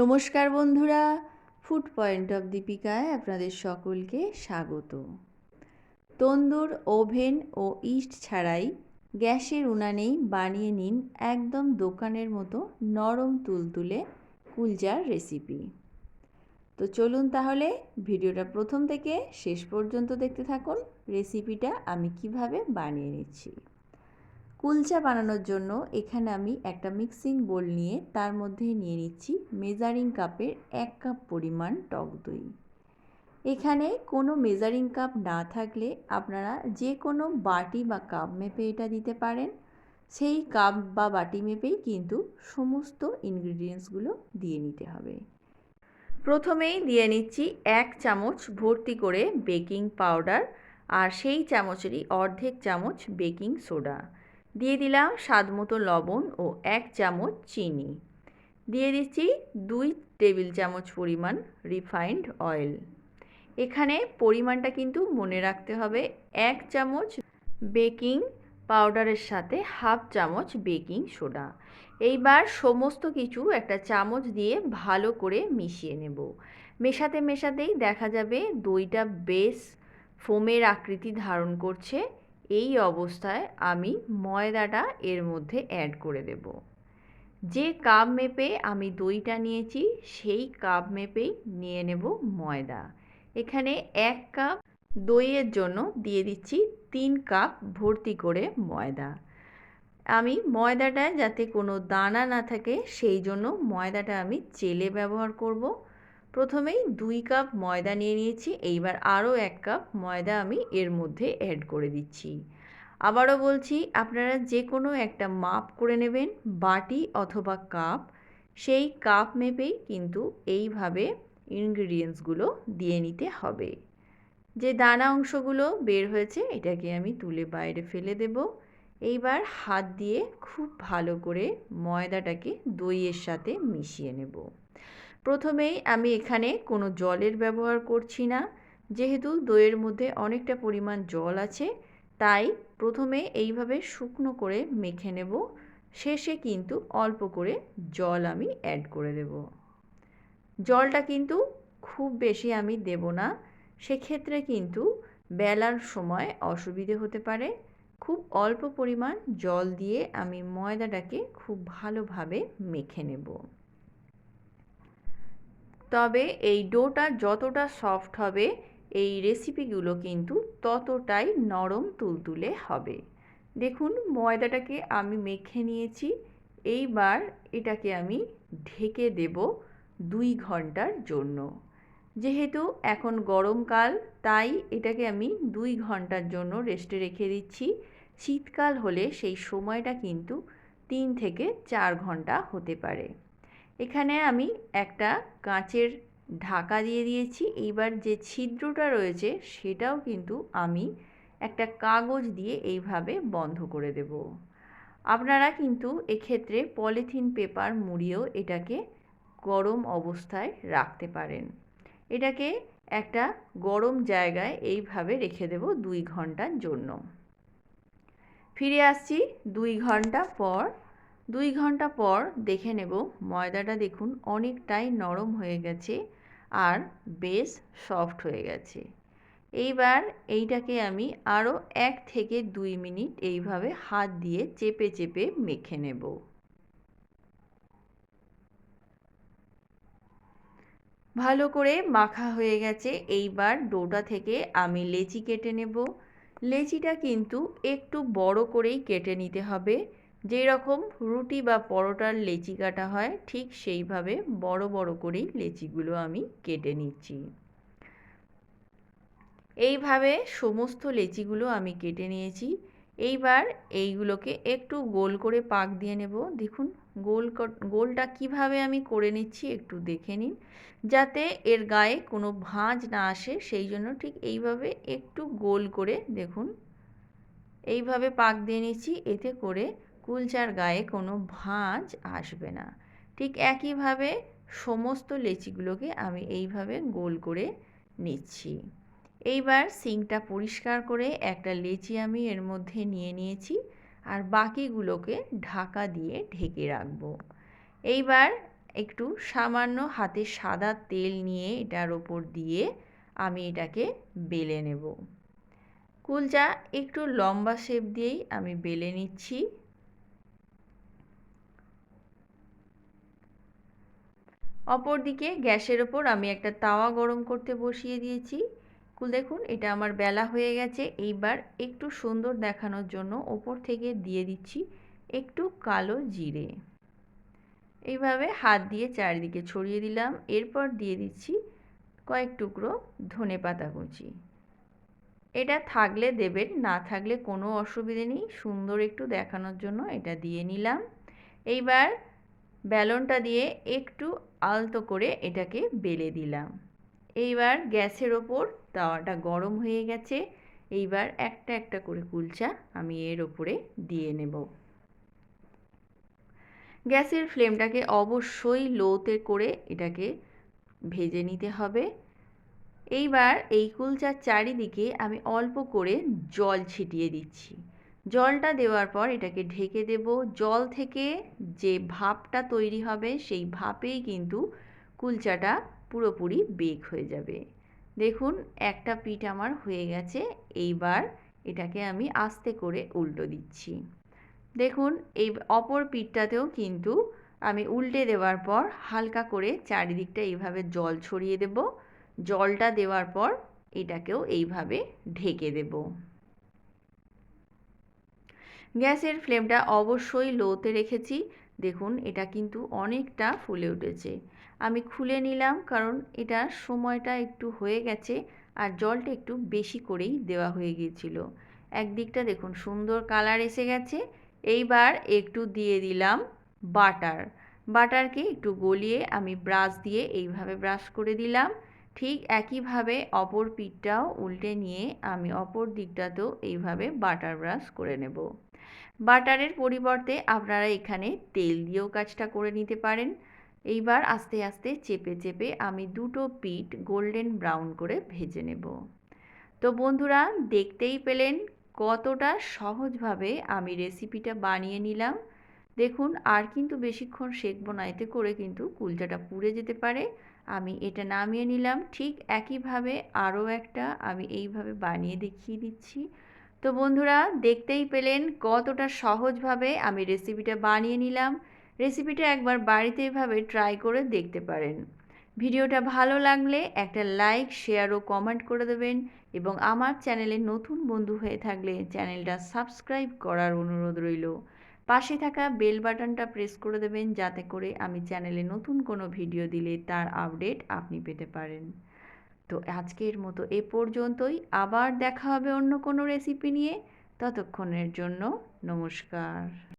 নমস্কার বন্ধুরা food point of দীপিকায় আপনাদের সকলকে স্বাগত। তন্দুর, ওভেন ও ইস্ট ছাড়াই গ্যাসের উনানেই বানিয়ে নিন একদম দোকানের মতো নরম তুলতুলে কুলজার রেসিপি। তো চলুন তাহলে ভিডিওটা প্রথম থেকে শেষ পর্যন্ত দেখতে থাকুন, রেসিপিটা আমি কীভাবে বানিয়ে নিচ্ছি। কুলচা বানানোর জন্য এখানে আমি একটা মিক্সিং বোল নিয়ে তার মধ্যে নিয়ে নিচ্ছি মেজারিং কাপের এক কাপ পরিমাণ টক দই। এখানে কোনো মেজারিং কাপ না থাকলে আপনারা যে কোনো বাটি বা কাপ মেপে এটা দিতে পারেন। সেই কাপ বা বাটি মেপেই কিন্তু সমস্ত ইনগ্রিডিয়েন্টসগুলো দিয়ে নিতে হবে। প্রথমেই দিয়ে নিচ্ছি এক চামচ ভর্তি করে বেকিং পাউডার আর সেই চামচেরই অর্ধেক চামচ বেকিং সোডা দিয়ে দিলাম স্বাদ মতো লবণ ও এক চামচ চিনি। দিয়ে দিচ্ছি দুই টেবিল চামচ পরিমাণ রিফাইন্ড অয়েল এখানে পরিমাণটা কিন্তু মনে রাখতে হবে, এক চামচ বেকিং পাউডারের সাথে হাফ চামচ বেকিং সোডা এইবার সমস্ত কিছু একটা চামচ দিয়ে ভালো করে মিশিয়ে নেব। মেশাতে মেশাতেই দেখা যাবে দইটা বেশ ফোমের আকৃতি ধারণ করছে। এই অবস্থায় আমি ময়দাটা এর মধ্যে অ্যাড করে দেব। যে কাপ মেপে আমি দইটা নিয়েছি, সেই কাপ মেপেই নিয়ে নেব ময়দা। এখানে এক কাপ দইয়ের জন্য দিয়ে দিচ্ছি তিন কাপ ভর্তি করে ময়দা। আমি ময়দাটায় যাতে কোনো দানা না থাকে, সেই জন্য ময়দাটা আমি চেলে ব্যবহার করব। প্রথমেই দুই কাপ ময়দা নিয়ে নিয়েছি, এইবার আরও এক কাপ ময়দা আমি এর মধ্যে অ্যাড করে দিচ্ছি। আবারও বলছি, আপনারা যে কোনো একটা মাপ করে নেবেন, বাটি অথবা কাপ, সেই কাপ মেপেই কিন্তু এইভাবে ইনগ্রিডিয়েন্টসগুলো দিয়ে নিতে হবে। যে দানা অংশগুলো বের হয়েছে, এটাকে আমি তুলে বাইরে ফেলে দেব। এইবার হাত দিয়ে খুব ভালো করে ময়দাটাকে দইয়ের সাথে মিশিয়ে নেব। প্রথমেই আমি এখানে কোনো জলের ব্যবহার করছি না। যেহেতু দইয়ের মধ্যে অনেকটা পরিমাণ জল আছে, তাই প্রথমে এইভাবে শুকনো করে মেখে নেব। শেষে কিন্তু অল্প করে জল আমি অ্যাড করে দেব। জলটা কিন্তু খুব বেশি আমি দেব না, সেক্ষেত্রে কিন্তু বেলার সময় অসুবিধে হতে পারে। খুব অল্প পরিমাণ জল দিয়ে আমি ময়দাটাকে খুব ভালোভাবে মেখে নেব। তবে এই ডোটা যতটা সফট হবে, এই রেসিপিগুলো কিন্তু ততটাই নরম তুলতুলে হবে। দেখুন, ময়দাটাকে আমি মেখে নিয়েছি। এইবার এটাকে আমি ঢেকে দেব দুই ঘণ্টার জন্য। যেহেতু এখন গরমকাল তাই এটাকে আমি দুই ঘণ্টার জন্য রেস্টে রেখে দিচ্ছি। শীতকাল হলে সেই সময়টা কিন্তু তিন থেকে চার ঘণ্টা হতে পারে। এখানে আমি একটা কাঁচের ঢাকা দিয়ে দিয়েছি। এইবার যে ছিদ্রটা রয়েছে সেটাও কিন্তু আমি একটা কাগজ দিয়ে এইভাবে বন্ধ করে দেব। আপনারা কিন্তু এক্ষেত্রে পলিথিন পেপার মুড়িয়েও এটাকে গরম অবস্থায় রাখতে পারেন। এটাকে একটা গরম জায়গায় এইভাবে রেখে দেব দুই ঘণ্টার জন্য। ফিরে আসছি দুই ঘণ্টা পর। দুই ঘণ্টা পর দেখে নেব ময়দাটা দেখুন অনেকটাই নরম হয়ে গেছে আর বেশ সফট হয়ে গেছে। এইবার এইটাকে আমি আরও এক থেকে দুই মিনিট এইভাবে হাত দিয়ে চেপে চেপে মেখে নেব। ভালো করে মাখা হয়ে গেছে এইবার ডোটা থেকে আমি লেচি কেটে নেব। লেচিটা কিন্তু একটু বড় করেই কেটে নিতে হবে। যেই রকম রুটি বা পরোটার লেচি কাটা হয়, ঠিক সেইভাবে বড় বড় করেই লেচিগুলো আমি কেটে নিচ্ছি। এইভাবে সমস্ত লেচিগুলো আমি কেটে নিয়েছি। এইবার এইগুলোকে একটু গোল করে পাক দিয়ে নেব। দেখুন, গোল গোলটা কীভাবে আমি করে নিচ্ছি একটু দেখে নিন, যাতে এর গায়ে কোনো ভাঁজ না আসে। সেই জন্য ঠিক এইভাবে একটু গোল করে দেখুন, এইভাবে পাক দিয়ে নিচ্ছি। এতে করে কুলচার গায়ে কোনো ভাঁজ আসবে না। ঠিক একইভাবে সমস্ত লেচিগুলোকে আমি এইভাবে গোল করে নিচ্ছি। এইবার সিঙ্কটা পরিষ্কার করে একটা লেচি আমি এর মধ্যে নিয়ে নিয়েছি আর বাকিগুলোকে ঢাকা দিয়ে ঢেকে রাখব। এইবার একটু সামান্য হাতে সাদা তেল নিয়ে এটার ওপর দিয়ে আমি এটাকে বেলে নেব। কুলচা একটু লম্বা শেপ দিয়েই আমি বেলে নিচ্ছি। অপরদিকে গ্যাসের ওপর আমি একটা তাওয়া গরম করতে বসিয়ে দিয়েছি। কুল দেখুন, এটা আমার বেলা হয়ে গেছে। এইবার একটু সুন্দর দেখানোর জন্য ওপর থেকে দিয়ে দিচ্ছি একটু কালো জিরে। এইভাবে হাত দিয়ে চারিদিকে ছড়িয়ে দিলাম। এরপর দিয়ে দিচ্ছি কয়েক টুকরো ধনে পাতা কুচি। এটা থাকলে দেবেন, না থাকলে কোনো অসুবিধে নেই। সুন্দর একটু দেখানোর জন্য এটা দিয়ে নিলাম। এইবার ব্যালনটা দিয়ে একটু আলতো করে এটাকে বেলে দিলাম। এইবার গ্যাসের ওপর তাওয়াটা গরম হয়ে গেছে। এইবার একটা একটা করে কুলচা আমি এর ওপরে দিয়ে নেব। গ্যাসের ফ্লেমটাকে অবশ্যই লোতে করে এটাকে ভেজে নিতে হবে। এইবার এই কুলচার চারিদিকে আমি অল্প করে জল ছিটিয়ে দিচ্ছি। জলটা দেওয়ার পর এটাকে ঢেকে দেব। জল থেকে যে ভাপটা তৈরি হবে, সেই ভাপেই কিন্তু কুলচাটা পুরোপুরি বেক হয়ে যাবে। দেখুন, একটা পিঠ আমার হয়ে গেছে। এইবার এটাকে আমি আস্তে করে উল্টো দিচ্ছি। দেখুন, এই অপর পিঠটাতেও কিন্তু আমি উল্টে দেওয়ার পর হালকা করে চারিদিকটা এইভাবে জল ছড়িয়ে দেব। জলটা দেওয়ার পর এটাকেও এইভাবে ঢেকে দেব। গ্যাসের ফ্লেমটা অবশ্যই লোতে রেখেছি। দেখুন, এটা কিন্তু অনেকটা ফুলে উঠেছে। আমি খুলে নিলাম কারণ এটা সময়টা একটু হয়ে গেছে আর জলটা একটু বেশি করেই দেওয়া হয়ে গিয়েছিল। একদিকটা দেখুন, সুন্দর কালার এসে গেছে। এইবার একটু দিয়ে দিলাম বাটার। বাটারকে একটু গলিয়ে আমি ব্রাশ দিয়ে এইভাবে ব্রাশ করে দিলাম। ঠিক একইভাবে অপর পিঠটাও উল্টে নিয়ে আমি অপর দিকটাতেও এইভাবে বাটার ব্রাশ করে নেব। বাটারের পরিবর্তে আপনারা এখানে তেল দিয়েও কাজটা করে নিতে পারেন। এইবার আস্তে আস্তে চেপে চেপে আমি দুটো পিঠ গোল্ডেন ব্রাউন করে ভেজে নেব। তো বন্ধুরা, দেখতেই পেলেন কতটা সহজভাবে আমি রেসিপিটা বানিয়ে নিলাম। দেখুন, আর কিন্তু বেশিক্ষণ শেখবো না, এতে করে কিন্তু কুলচাটা পুড়ে যেতে পারে। আমি এটা নামিয়ে নিলাম। ঠিক একইভাবে আরও একটা আমি এইভাবে বানিয়ে দেখিয়ে দিচ্ছি। তো বন্ধুরা, দেখতেই পেলেন কতটা সহজভাবে আমি রেসিপিটা বানিয়ে নিলাম। রেসিপিটা একবার বাড়িতে এভাবে ট্রাই করে দেখতে পারেন। ভিডিওটা ভালো লাগলে একটা লাইক শেয়ার ও কমেন্ট করে দেবেন এবং আমার চ্যানেলে নতুন বন্ধু হয়ে থাকলে চ্যানেলটা সাবস্ক্রাইব করার অনুরোধ রইল। পাশে থাকা বেল বাটনটা প্রেস করে দেবেন যাতে করে আমি চ্যানেলে নতুন কোনো ভিডিও দিলে তার আপডেট আপনি পেতে পারেন। তো আজকের মতো এ পর্যন্তই। আবার দেখা হবে অন্য কোনো রেসিপি নিয়ে। ততক্ষণের জন্য নমস্কার।